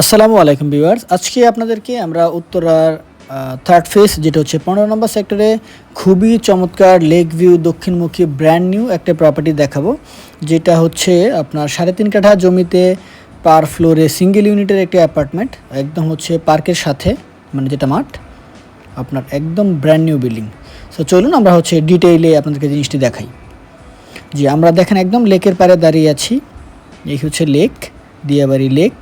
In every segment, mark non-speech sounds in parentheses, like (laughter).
আসসালামু আলাইকুম ভিউয়ার্স। আজকে আপনাদেরকে আমরা উত্তরার থার্ড ফেস যেটা হচ্ছে পনেরো নম্বর সেক্টরে খুবই চমৎকার লেক ভিউ, দক্ষিণমুখী ব্র্যান্ড নিউ একটা প্রপার্টি দেখাবো, যেটা হচ্ছে আপনার সাড়ে তিন কাঠা জমিতে পার ফ্লোরে সিঙ্গেল ইউনিটের একটি অ্যাপার্টমেন্ট একদম হচ্ছে পার্কের সাথে মানে যেটা মাঠ, আপনার একদম ব্র্যান্ড নিউ বিল্ডিং সো চলুন আমরা হচ্ছে ডিটেইলে আপনাদেরকে জিনিসটি দেখাই। জি, আমরা দেখেন একদম লেকের পাড়ে দাঁড়িয়ে আছি, এই হচ্ছে লেক, দিয়াবাড়ি লেক।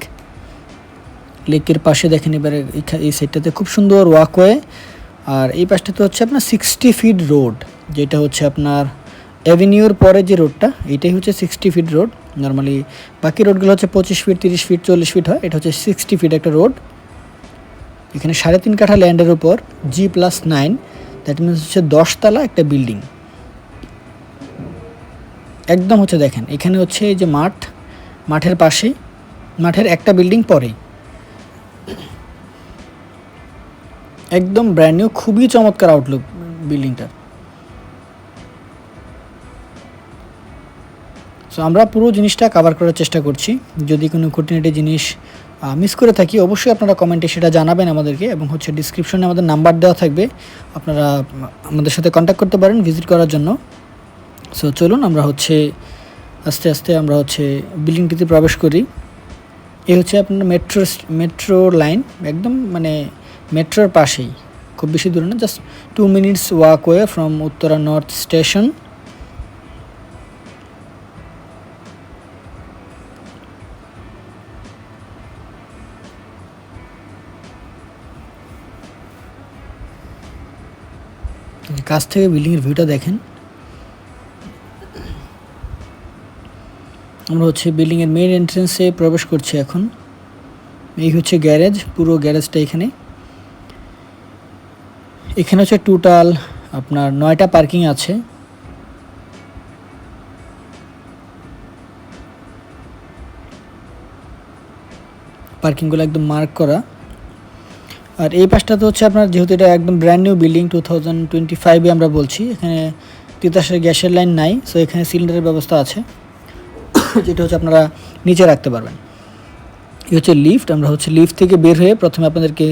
লেকের পাশে দেখেন এবারে এই সাইডটাতে খুব সুন্দর ওয়াকওয়ে আর এই পাশটাতে হচ্ছে আপনার সিক্সটি ফিট রোড যেটা হচ্ছে আপনার অ্যাভিনিউর পরে যে রোডটা এটাই হচ্ছে সিক্সটি ফিট রোড নর্মালি বাকি রোডগুলো হচ্ছে পঁচিশ ফিট তিরিশ ফিট চল্লিশ ফিট হয়, এটা হচ্ছে সিক্সটি ফিট একটা রোড এখানে সাড়ে তিন কাঠা ল্যান্ডের উপর G plus nine that means হচ্ছে দশতলা একটা বিল্ডিং একদম হচ্ছে দেখেন, এখানে হচ্ছে এই যে মাঠ, মাঠের পাশে, মাঠের একটা বিল্ডিং পরেই। একদম ব্র্যান্ড নিউ খুবই চমৎকার আউটলুক বিল্ডিংটার সো আমরা পুরো জিনিসটা কভার করার চেষ্টা করছি। যদি কোনো খুঁটিনাটি জিনিস মিস করে থাকি, অবশ্যই আপনারা কমেন্টে সেটা জানাবেন আমাদেরকে এবং হচ্ছে ডিসক্রিপশনে আমাদের নাম্বার দেওয়া থাকবে। আপনারা, আমাদের সাথে কন্ট্যাক্ট করতে পারেন ভিজিট করার জন্য। সো চলুন আমরা হচ্ছে, আস্তে আস্তে আমরা হচ্ছে বিল্ডিংটিতে প্রবেশ করি। এই হচ্ছে আপনার মেট্রো মেট্রো লাইন একদম মানে মেট্রোর পাশেই। খুব বেশি দূরে না just two minutes walk way from Uttara north station কাছ থেকে বিল্ডিংয়ের ভিউটা দেখেন। আমরা হচ্ছে বিল্ডিংয়ের মেইন এন্ট্রেন্সে প্রবেশ করছি এখন। এই হচ্ছে গ্যারেজ পুরো গ্যারেজটা এখানে। এখানে হচ্ছে টোটাল আপনার নয়টা পার্কিং আছে। পার্কিংগুলো একদম মার্ক করা। আর এই পাশটা তো হচ্ছে আপনার যেহেতু এটা একদম brand new building two thousand twenty ফাইভে আমরা বলছি, এখানে তিতাসের গ্যাসের লাইন নাই সো এখানে সিলিন্ডারের ব্যবস্থা আছে। যেটা হচ্ছে আপনারা নিচে রাখতে পারবেন। এই হচ্ছে লিফট আমরা হচ্ছে লিফট থেকে বের হয়ে প্রথমে আপনাদেরকে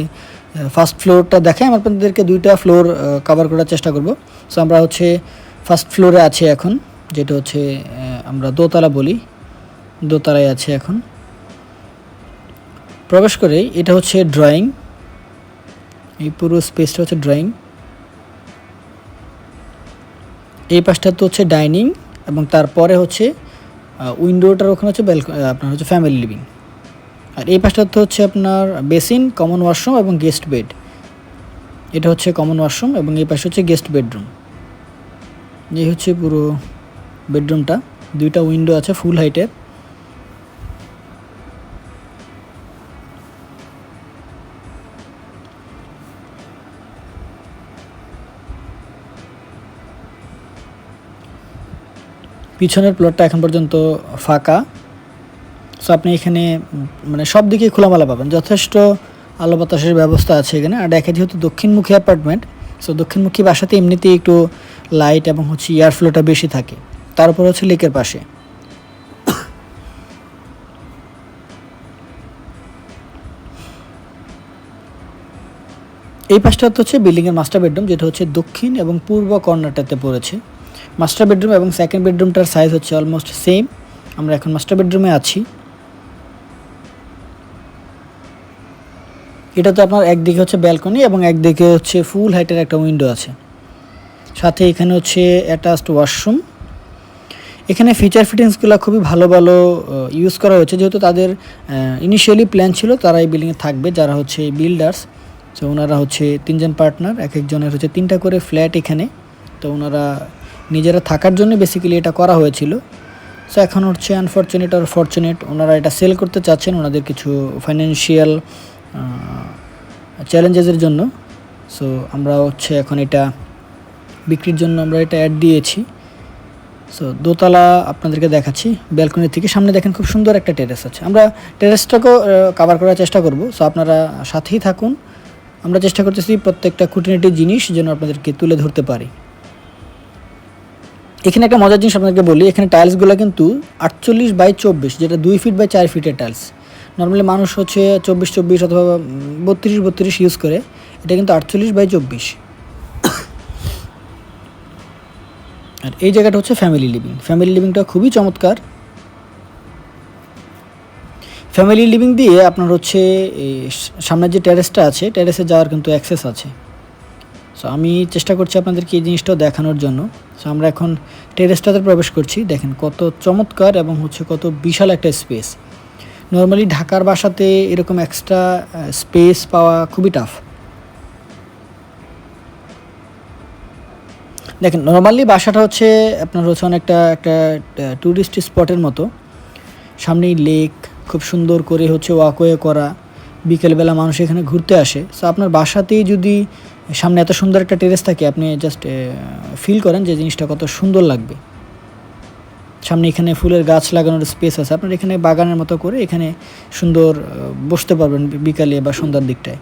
ফার্স্ট ফ্লোরটা দেখাই। আমরা আপনাদেরকে দুইটা ফ্লোর কভার করার চেষ্টা করব। সো আমরা হচ্ছে ফার্স্ট ফ্লোরে আছি এখন, যেটা হচ্ছে আমরা দোতলা বলি। দোতলায় আছে এখন। প্রবেশ করে, এটা হচ্ছে ড্রয়িং এই পুরো স্পেসটা হচ্ছে ড্রয়িং এই পাশটা তো হচ্ছে ডাইনিং এবং তারপরে হচ্ছে উইন্ডোটার ওখানে হচ্ছে আপনার হচ্ছে ফ্যামিলি লিভিং আর এই পাশটা তো হচ্ছে আপনার বেসিন কমন ওয়াশরুম এবং গেস্ট বেড এটা হচ্ছে কমন ওয়াশরুম এবং এই পাশে হচ্ছে গেস্ট বেডরুম এই হচ্ছে পুরো বেডরুমটা দুইটা উইন্ডো আছে ফুল হাইটের পিছনের প্লটটা এখন পর্যন্ত ফাঁকা। সো আপনি এখানে মানে সব দিকে খোলামেলা পাবেন। যথেষ্ট আলো বাতাসের ব্যবস্থা আছে এখানে। আর দেখে যেহেতু দক্ষিণমুখী অ্যাপার্টমেন্ট সো দক্ষিণমুখী বাসাতে এমনিতেই একটু লাইট এবং হচ্ছে এয়ার ফ্লোটা বেশি থাকে। তারপর হচ্ছে লেকের পাশে। এই পাশটা হচ্ছে বিল্ডিংয়ের মাস্টার বেডরুম যেটা হচ্ছে দক্ষিণ এবং পূর্ব কর্নারটাতে পড়েছে। মাস্টার বেডরুম এবং সেকেন্ড বেডরুমটার সাইজ হচ্ছে অলমোস্ট সেম আমরা এখন মাস্টার বেডরুমে আছি। এটা তো আপনার একদিকে হচ্ছে ব্যালকনি এবং একদিকে হচ্ছে ফুল হাইটের একটা উইন্ডো আছে। সাথে এখানে হচ্ছে অ্যাটাচড ওয়াশরুম এখানে ফিচার ফিটিংসগুলো খুবই ভালো ভালো ইউজ করা হয়েছে। যেহেতু তাদের ইনিশিয়ালি প্ল্যান ছিল তারা এই বিল্ডিংয়ে থাকবে, যারা হচ্ছে বিল্ডার্স তো ওনারা হচ্ছে তিনজন পার্টনার এক একজনের হচ্ছে তিনটা করে ফ্ল্যাট এখানে। তো, ওনারা নিজেরা থাকার জন্য বেসিক্যালি এটা করা হয়েছিল। সো এখন হচ্ছে আনফর্চুনেট আর ফর্চুনেট ওনারা এটা সেল করতে চাচ্ছেন। ওনাদের কিছু ফাইন্যান্সিয়াল চ্যালেঞ্জেসের জন্য। সো আমরা হচ্ছে এখন এটা বিক্রির জন্য আমরা এটা অ্যাড দিয়েছি। সো দোতলা আপনাদেরকে দেখাচ্ছি। ব্যালকনি থেকে সামনে দেখেন খুব সুন্দর একটা টেরেস আছে। আমরা টেরেসটাকেও কভার করার চেষ্টা করব। সো আপনারা সাথেই থাকুন। আমরা চেষ্টা করতেছি প্রত্যেকটা খুঁটিনাটি জিনিস যেন আপনাদেরকে তুলে ধরতে পারি। এখানে একটা মজার জিনিস আপনাদেরকে বলি। এখানে টাইলসগুলো কিন্তু আটচল্লিশ বাই চব্বিশ, যেটা দুই ফিট বাই চার ফিটের টাইলস নর্মালি মানুষ হচ্ছে চব্বিশ চব্বিশ অথবা বত্রিশ বত্রিশ ইউজ করে। এটা কিন্তু আটচল্লিশ বাই চব্বিশ। আর এই জায়গাটা হচ্ছে ফ্যামিলি লিভিং ফ্যামিলি লিভিংটা খুবই চমৎকার। ফ্যামিলি লিভিং দিয়ে আপনার হচ্ছে সামনের যে টেরেসটা আছে টেরেসে যাওয়ার কিন্তু অ্যাক্সেস আছে। সো আমি চেষ্টা করছি আপনাদেরকে এই জিনিসটাও দেখানোর জন্য। সো আমরা এখন টেরেসটাতে প্রবেশ করছি। দেখেন কত চমৎকার এবং হচ্ছে কত বিশাল একটা স্পেস নর্মালি ঢাকার বাসাতে এরকম এক্সট্রা স্পেস পাওয়া খুবই টাফ দেখেন নর্মালি বাসাটা হচ্ছে আপনার হচ্ছে অনেকটা একটা ট্যুরিস্ট স্পটের মতো। সামনেই লেক খুব সুন্দর করে হচ্ছে ওয়াকওয়ে করা। বিকেলবেলা মানুষ এখানে ঘুরতে আসে। সো আপনার বাসাতেই যদি সামনে এত সুন্দর একটা টেরেস থাকে, আপনি জাস্ট ফিল করেন যে জিনিসটা কত সুন্দর লাগবে। সামনে এখানে ফুলের গাছ লাগানোর স্পেস আছে। আপনার এখানে বাগানের মতো করে এখানে সুন্দর বসতে পারবেন বিকালে বা সন্ধ্যার দিকটায়।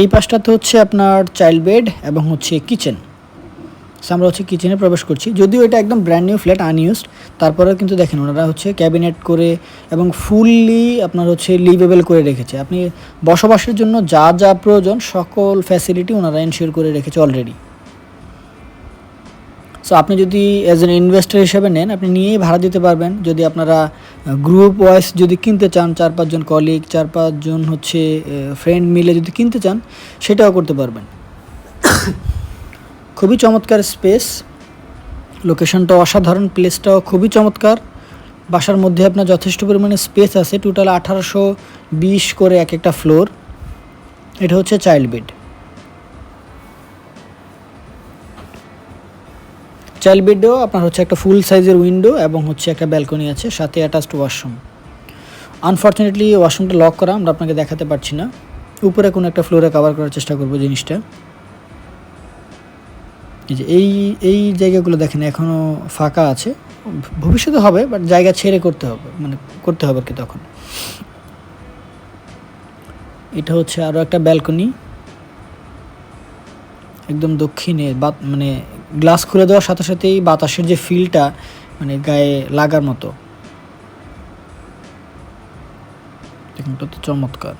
এই পাশটাতে হচ্ছে আপনার চাইল্ড বেড এবং হচ্ছে কিচেন সো আমরা হচ্ছে কিচেনে প্রবেশ করছি। যদিও এটা একদম ব্র্যান্ড নিউ ফ্ল্যাট আনইউজড তারপরেও কিন্তু দেখেন ওনারা হচ্ছে ক্যাবিনেট করে এবং ফুললি আপনার হচ্ছে লিভেবল করে রেখেছে। আপনি বসবাসের জন্য যা যা প্রয়োজন, সকল ফ্যাসিলিটি ওনারা এনশিওর করে রেখেছে অলরেডি সো আপনি যদি অ্যাজ এন ইনভেস্টার হিসেবে নেন, আপনি নিয়েই ভাড়া দিতে পারবেন। যদি আপনারা গ্রুপ ওয়াইজ যদি কিনতে চান, চার পাঁচজন কলিগ চার পাঁচজন হচ্ছে ফ্রেন্ড মিলে যদি কিনতে চান, সেটাও করতে পারবেন। খুবই চমৎকার স্পেস। লোকেশনটা অসাধারণ, প্লেসটাও খুবই চমৎকার। বাসার মধ্যে আপনার যথেষ্ট পরিমাণে স্পেস আছে, টোটাল আঠারোশো বিশ করে এক একটা ফ্লোর। এটা হচ্ছে চাইল্ড বেড। চাইল্ড বেডেও আপনার হচ্ছে একটা ফুল সাইজের উইন্ডো এবং হচ্ছে একটা ব্যালকনি আছে, সাথে অ্যাটাচড ওয়াশরুম। আনফর্চুনেটলি ওয়াশরুমটা লক করা, আমরা আপনাকে দেখাতে পারছি না। উপরে কোনো একটা ফ্লোরে কভার করার চেষ্টা করব জিনিসটা। যে এই এই জায়গাগুলো দেখেন এখনও ফাঁকা আছে। ভবিষ্যতে হবে বাট জায়গা ছেড়ে করতে হবে মানে করতে হবে আর কি তখন। এটা হচ্ছে আরও একটা ব্যালকনি একদম দক্ষিণে বাত মানে গ্লাস খুলে দেওয়ার সাথে সাথেই বাতাসের যে ফিলটা মানে গায়ে লাগার মতো। দেখুন তো চমৎকার।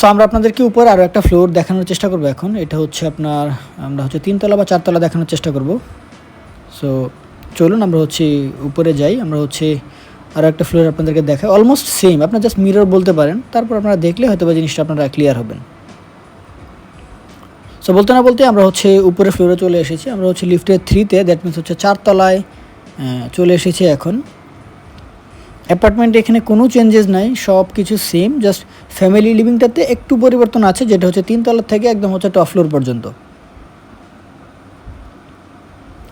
সো আমরা আপনাদেরকে উপরে আরও একটা ফ্লোর দেখানোর চেষ্টা করব এখন। এটা হচ্ছে আপনার, আমরা হচ্ছে তিনতলা বা চারতলা দেখানোর চেষ্টা করব। সো চলুন আমরা হচ্ছে উপরে যাই। আমরা হচ্ছে আরও একটা ফ্লোর আপনাদেরকে দেখাই। অলমোস্ট সেম আপনার জাস্ট মিরর বলতে পারেন। তারপর আপনারা দেখলে হয়তো বা জিনিসটা আপনারা ক্লিয়ার হবেন। সো বলতে না বলতে আমরা হচ্ছে উপরে ফ্লোরে চলে এসেছি। আমরা হচ্ছে লিফটের থ্রিতে দ্যাট মিনস হচ্ছে চারতলায় চলে এসেছি এখন। অ্যাপার্টমেন্টে এখানে কোনো চেঞ্জেস নাই, সব কিছু সেম জাস্ট ফ্যামিলি লিভিংটাতে একটু পরিবর্তন আছে, যেটা হচ্ছে তিনতলার থেকে একদম হচ্ছে টপ ফ্লোর পর্যন্ত।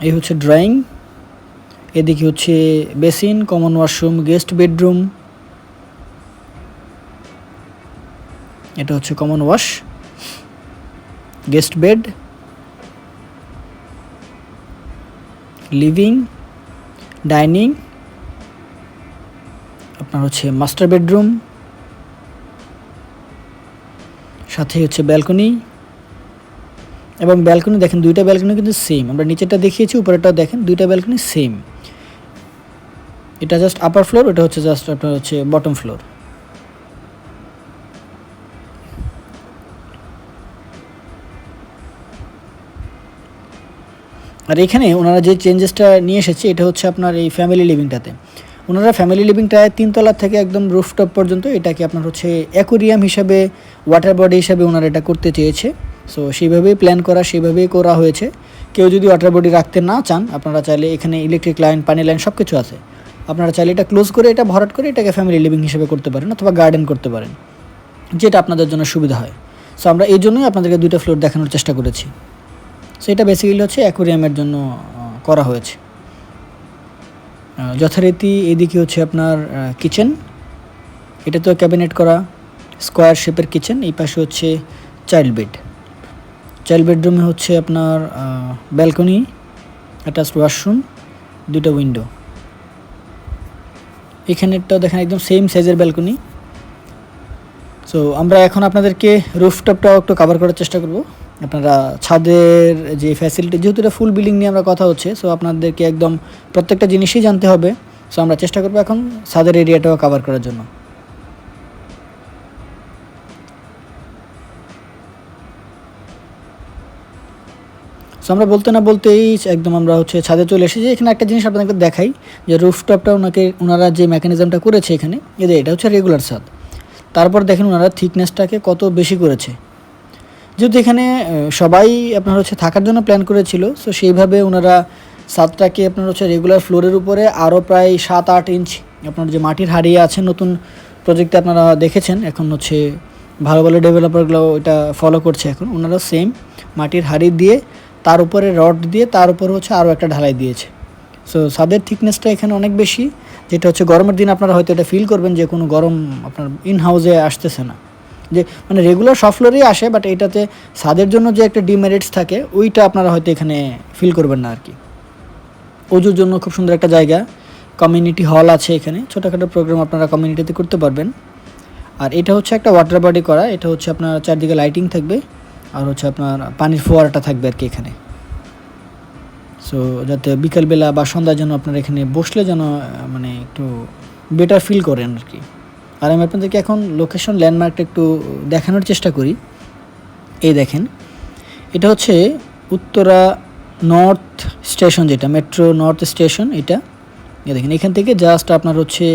এই হচ্ছে ড্রয়িং এদিকে হচ্ছে basin common washroom guest bedroom এটা হচ্ছে common wash guest bed living dining আপনার হচ্ছে মাস্টার বেডরুম সাথে হচ্ছে ব্যালকনি এবং ব্যালকনি দেখেন, দুইটা ব্যালকনি কিন্তু সেম আমরা নিচেরটা দেখিয়েছি, উপরেরটাও দেখেন, দুইটা ব্যালকনি সেম এটা জাস্ট আপার ফ্লোর ওটা হচ্ছে জাস্ট আপনার হচ্ছে বটম ফ্লোর আর এখানে ওনারা যে চেঞ্জেসটা নিয়ে এসেছে, এটা হচ্ছে আপনার এই ফ্যামিলি লিভিংটাতে ওনারা ফ্যামিলি লিভিংটায় তিনতলা থেকে একদম রুফটপ পর্যন্ত এটাকে আপনার হচ্ছে অ্যাকোরিয়াম হিসাবে ওয়াটার বডি হিসাবে ওনারা এটা করতে চেয়েছে। সো সেইভাবেই প্ল্যান করা, সেইভাবেই করা হয়েছে। কেউ যদি ওয়াটার বডি রাখতে না চান, আপনারা চাইলে এখানে ইলেকট্রিক লাইন পানি লাইন সব কিছু আছে। আপনারা চাইলে এটা ক্লোজ করে, এটা ভরাট করে এটাকে ফ্যামিলি লিভিং হিসেবে করতে পারেন অথবা গার্ডেন করতে পারেন, যেটা আপনাদের জন্য সুবিধা হয়। সো আমরা এই জন্যই আপনাদেরকে দুইটা ফ্লোর দেখানোর চেষ্টা করেছি। সো এটা বেসিক্যালি হচ্ছে অ্যাকোরিয়ামের জন্য করা হয়েছে। যথারীতি এদিকে হচ্ছে আপনার কিচেন এটা তো ক্যাবিনেট করা স্কোয়ার শেপের কিচেন এই পাশে হচ্ছে চাইল্ড বেড চাইল্ড বেডরুমে হচ্ছে আপনার ব্যালকনি অ্যাটাচড ওয়াশরুম দুটো উইন্ডো এখানেরটাও দেখেন একদম সেম সাইজের ব্যালকনি সো আমরা এখন আপনাদেরকে রুফটপটাও একটু কভার করার চেষ্টা করব। আপনারা ছাদের যে ফ্যাসিলিটি যেহেতু এটা ফুল বিল্ডিং নিয়ে আমরা কথা হচ্ছে সো আপনাদেরকে একদম প্রত্যেকটা জিনিসই জানতে হবে। সো আমরা চেষ্টা করব এখন ছাদের এরিয়াটাও কভার করার জন্য। সো আমরা বলতে না বলতেই একদম আমরা হচ্ছে ছাদে চলে এসেছি। এখানে একটা জিনিস আপনাদেরকে দেখাই, যে রুফটপটা ওনাকে, ওনারা যে মেকানিজমটা করেছে এখানে, এদের, এটা হচ্ছে রেগুলার ছাদ। তারপর দেখেন ওনারা থিকনেসটাকে কত বেশি করেছে। যেহেতু এখানে সবাই আপনার হচ্ছে থাকার জন্য প্ল্যান করেছিল সো সেইভাবে ওনারা ছাদটাকে আপনার হচ্ছে রেগুলার ফ্লোরের উপরে আরও প্রায় সাত আট ইঞ্চ আপনার যে মাটির হারিয়ে আছে, নতুন প্রজেক্টে আপনারা দেখেছেন, এখন হচ্ছে ভালো ভালো ডেভেলপারগুলো এটা ফলো করছে এখন। ওনারা সেম মাটির হাড়ি দিয়ে, তার উপরে রড দিয়ে, তার উপরে হচ্ছে আরও একটা ঢালাই দিয়েছে। সো সাদের থিকনেসটা এখানে অনেক বেশি যেটা হচ্ছে গরমের দিন আপনারা হয়তো এটা ফিল করবেন যে কোনো গরম আপনার ইন হাউসে আসতেছে না। যে মানে রেগুলার সব ফ্লোরেই আসে বাট এটাতে স্বাদের জন্য যে একটা ডিমেরিটস থাকে, ওইটা আপনারা হয়তো এখানে ফিল করবেন না আর কি অজুর জন্য খুব সুন্দর একটা জায়গা কমিউনিটি হল আছে এখানে, ছোটোখাটো প্রোগ্রাম আপনারা কমিউনিটিতে করতে পারবেন। আর এটা হচ্ছে একটা ওয়াটার বডি করা, এটা হচ্ছে আপনার চারদিকে লাইটিং থাকবে, আর হচ্ছে আপনার পানির ফোয়ারাটা থাকবে আর কি এখানে। সো যাতে বিকালবেলা বা সন্ধ্যার জন্য আপনারা এখানে বসলে যেন মানে একটু বেটার ফিল করেন আর কি। আর আমি আপনাদেরকে এখন লোকেশন ল্যান্ডমার্কটা একটু দেখানোর চেষ্টা করি। এই দেখেন, এটা হচ্ছে উত্তরা নর্থ স্টেশন যেটা মেট্রো নর্থ স্টেশন এটা। এই দেখেন, এখান থেকে জাস্ট আপনার হচ্ছে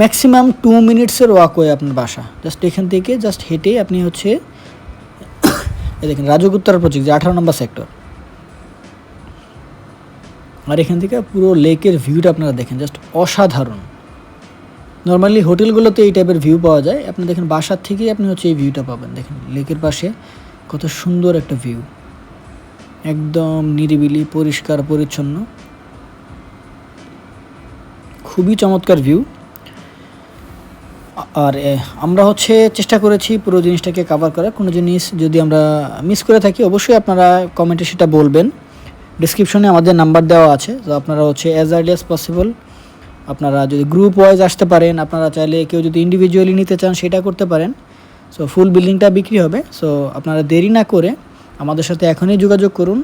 ম্যাক্সিমাম টু মিনিটসের ওয়াকওয়ে আপনার বাসা। জাস্ট এখান থেকে জাস্ট হেঁটে আপনি হচ্ছে, (coughs) এই দেখেন, রাজগুত্তরা প্রজেক্ট যে আঠারো নম্বর সেক্টর আর এখান থেকে পুরো লেকের ভিউটা আপনারা দেখেন জাস্ট অসাধারণ। নর্মালি হোটেলগুলোতে এই টাইপের ভিউ পাওয়া যায়। আপনি দেখেন বাসার থেকেই আপনি হচ্ছে এই ভিউটা পাবেন। দেখেন লেকের পাশে কত সুন্দর একটা ভিউ একদম নিরিবিলি, পরিষ্কার, পরিচ্ছন্ন। খুবই চমৎকার ভিউ আর আমরা হচ্ছে চেষ্টা করেছি পুরো জিনিসটাকে কাভার করার। কোনো জিনিস যদি আমরা মিস করে থাকি, অবশ্যই আপনারা কমেন্টে সেটা বলবেন। ডিসক্রিপশনে আমাদের নাম্বার দেওয়া আছে। তো আপনারা হচ্ছে অ্যাজ আর্লি অ্যাজ পসিবল আপনারা যদি গ্রুপ ওয়াইজ আসতে পারেন, আপনারা চাইলে কেউ যদি ইন্ডিভিজুয়ালি নিতে চান সেটা করতে পারেন। সো ফুল বিল্ডিংটা বিক্রি হবে। সো আপনারা দেরি না করে আমাদের সাথে এখনই যোগাযোগ করুন।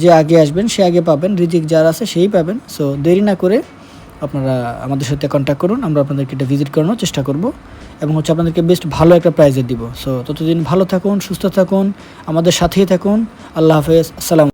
যে আগে আসবেন সে আগে পাবেন, রিজিক যার আছে সেই পাবেন। সো দেরি না করে আপনারা আমাদের সাথে কন্ট্যাক্ট করুন। আমরা আপনাদেরকে এটা ভিজিট করানোর চেষ্টা করব এবং হচ্ছে আপনাদেরকে বেস্ট ভালো একটা প্রাইজে দিব। সো ততদিন ভালো থাকুন, সুস্থ থাকুন, আমাদের সাথেই থাকুন। আল্লাহ হাফেজ। আসসালাম